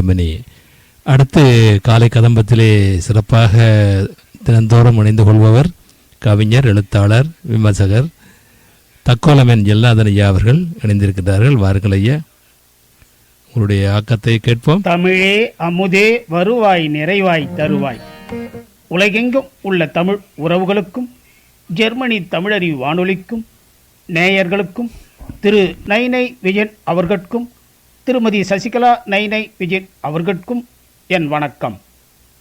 Germany அடுத்து காலை கதம்பத்திலே சிறப்பாக தினந்தோறும் இணைந்து கொள்பவர் கவிஞர் எழுத்தாளர் விமர்சகர் தக்கோலமன் எல்லாதன் ஐயா அவர்கள் இணைந்திருக்கிறார்கள் வாருங்கள் ஐயா உங்களுடைய ஆக்கத்தை கேட்போம். தமிழே அமுதே வருவாய் நிறைவாய் தருவாய். உலகெங்கும் உள்ள தமிழ் உறவுகளுக்கும் ஜெர்மனி தமிழறிவு வானொலிக்கும் நேயர்களுக்கும் திரு நைனை விஜயன் அவர்கட்கும் திருமதி சசிகலா நைனை விஜயன் அவர்கட்கும் என் வணக்கம்.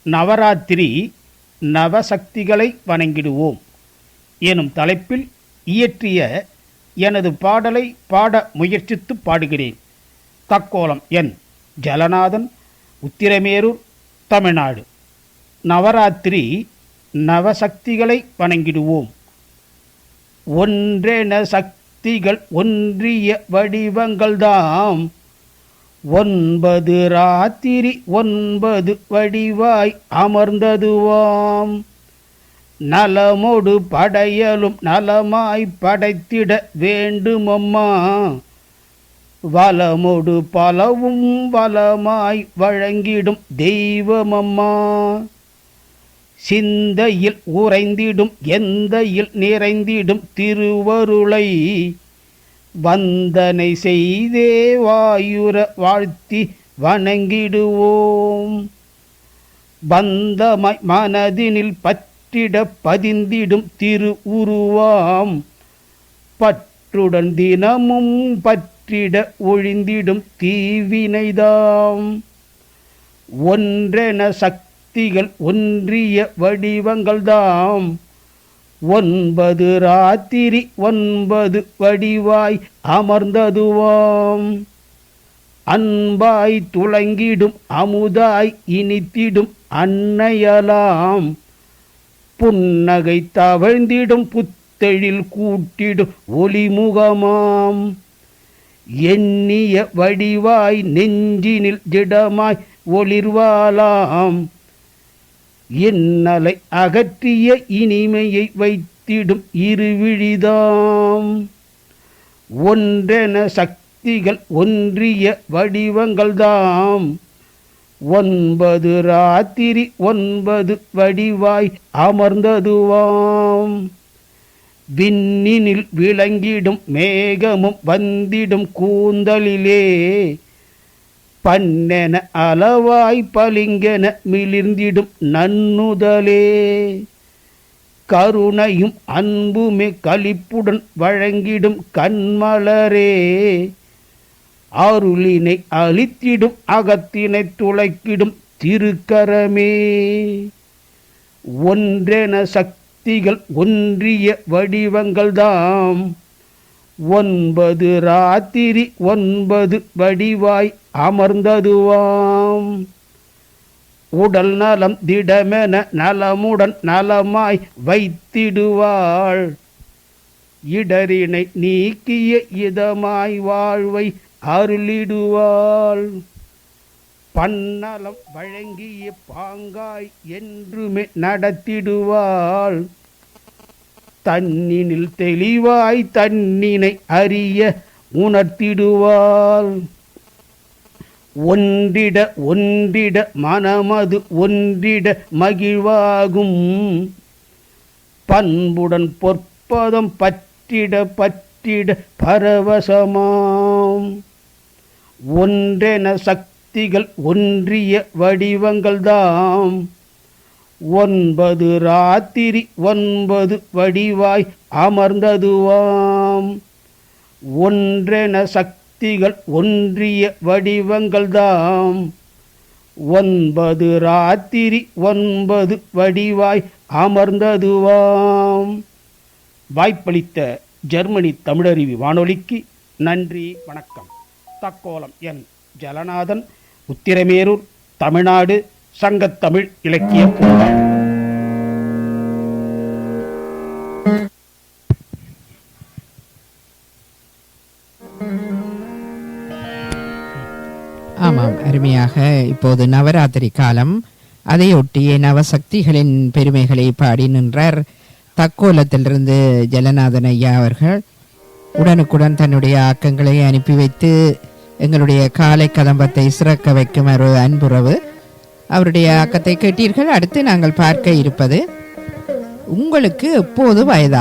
நவராத்திரி நவசக்திகளை வணங்கிடுவோம். எனும் தலைப்பில் இயற்றிய எனது பாடலை பாட முயற்சித்து பாடுகிறேன். தக்கோலம் என் ஜலநாதன் உத்திரமேரூர் தமிழ்நாடு. நவராத்திரி நவசக்திகளை வணங்கிடுவோம். ஒன்றென சக்திகள் ஒன்றிய வடிவங்கள்தாம். ஒன்பது ராத்திரி ஒன்பது வடிவாய் அமர்ந்ததுவாம். நலமொடு படையலும் நலமாய் படைத்திட வேண்டுமம்மா. வளமொடு பலவும் வளமாய் வழங்கிடும் தெய்வமம்மா. சிந்தையில் உறைந்திடும் எந்தையில் நிறைந்திடும் திருவருளை வந்தனை செய்தே வாயுர வாழ்த்தி வணங்கிடுவோம். பந்தமாய் மனதினில் பற்றிட பதிந்திடும் திரு உருவாம். பற்றுடன் தினமும் பற்றிட ஒழிந்திடும் தீவினைதாம். ஒன்றென சக்திகள் ஒன்றிய வடிவங்கள்தாம். ஒன்பது ராத்திரி ஒன்பது வடிவாய் அமர்ந்ததுவாம். அன்பாய் துளங்கிடும் அமுதாய் இனித்திடும் அன்னையலாம். புன்னகை தவழ்ந்திடும் புத்தெழில் கூட்டிடும் ஒளிமுகமாம். எண்ணிய வடிவாய் நெஞ்சினில் திடமாய் ஒளிர்வாலாம் இன்னலை அகற்றிய இனிமையை வைத்திடும் இருவிழிதாம். ஒன்றென சக்திகள் ஒன்றிய வடிவங்கள்தாம். ஒன்பது ராத்திரி ஒன்பது வடிவாய் அமர்ந்ததுவாம். விண்ணினில் விளங்கிடும் மேகமும் வந்திடும் கூந்தலிலே பண்ணென அளவாய் பளிங்கென மிளிர்ந்திடும் நன்னுதலே கருணையும் அன்புமே களிப்புடன் வழங்கிடும் கண்மலரே. அருளினை அழித்திடும் அகத்தினை துளைக்கிடும் திருக்கரமே. ஒன்றென சக்திகள் ஒன்றிய வடிவங்கள்தாம். ஒன்பது ராத்திரி ஒன்பது வடிவாய் அமர்ந்ததுவாம். உடல் நலம் திடமென நலமுடன் நலமாய் வைத்திடுவாள். இடரினை நீக்கிய இதமாய் வாழ்வை அருளிடுவாள். பன்னலம் வழங்கிய பாங்காய் என்றுமே நடத்திடுவாள். தன்னினில் தெளிவாய் தன்னினை அறிய உணர்த்திடுவாள் ஒன்றிட ஒன்றிட மனமது ஒன்றிட மகிழ்வாகும். பண்புடன் பொற்பதம் பற்றிட பற்றிட பரவசமாம். ஒன்றென சக்திகள் ஒன்றிய வடிவங்கள்தாம். ஒன்பது ராத்திரி ஒன்பது வடிவாய் அமர்ந்ததுவாம். ஒன்றென சக்திகள் ஒன்றிய வடிவங்கள்தாம். ஒன்பது ராத்திரி ஒன்பது வடிவாய் அமர்ந்ததுவாம். வாய்ப்பளித்த ஜெர்மனி தமிழருவி வானொலிக்கு நன்றி வணக்கம். தக்கோலம் என் ஜலநாதன் உத்திரமேரூர் தமிழ்நாடு. சங்கத்தமிழ் இலக்கிய பூங்கா. ஆமாம் அருமையாக. இப்போது நவராத்திரி காலம். அதையொட்டிய நவசக்திகளின் பெருமைகளை பாடி நின்றார் தக்கோலத்திலிருந்து ஜலநாதன் ஐயா அவர்கள். உடனுக்குடன் தன்னுடைய ஆக்கங்களை அனுப்பி வைத்து எங்களுடைய காலை கதம்பத்தை சிறக்க வைக்கும் ஒரு அன்புறவு அவருடைய அக்கத்தை கேட்டீர்கள். அடுத்து நாங்கள் பார்க்க இருப்பது உங்களுக்கு எப்போது வயதாக?